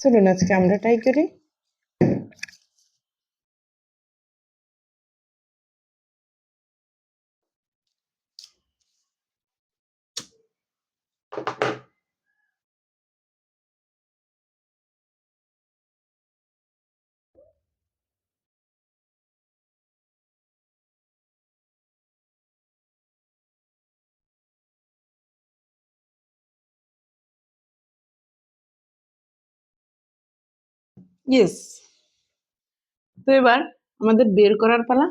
চলুন আজকে আমরা ট্রাই করি। ইয়েস তো এবার আমাদের বের করার পালা।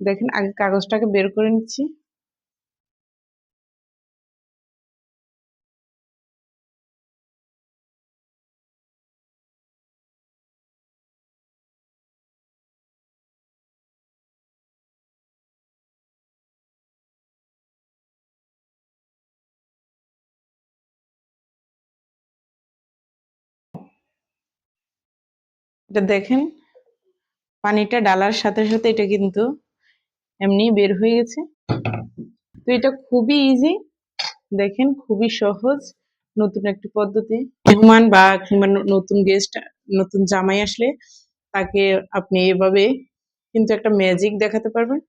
দেখেন আগে কাগজটাকে বের করে নিচ্ছি। এটা দেখেন, পানিটা ডালার সাথে সাথে এটা কিন্তু এমনি বের হয়ে গেছে। তো এটা খুবই ইজি দেখেন খুবই সহজ, নতুন একটি পদ্ধতি। মেহমান বা কিংবা নতুন গেস্ট নতুন জামাই আসলে তাকে আপনি এভাবে কিন্তু একটা ম্যাজিক দেখাতে পারবেন।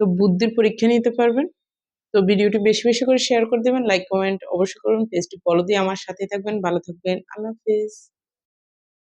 তো বুদ্ধির পরীক্ষা নিতে পারবেন। তো ভিডিওটি বেশি বেশি করে শেয়ার করে দেবেন লাইক কমেন্ট অবশ্যই করুন পেজটি ফলো দিয়ে আমার সাথেই থাকবেন। ভালো থাকবেন, আল্লাহ হাফেজ।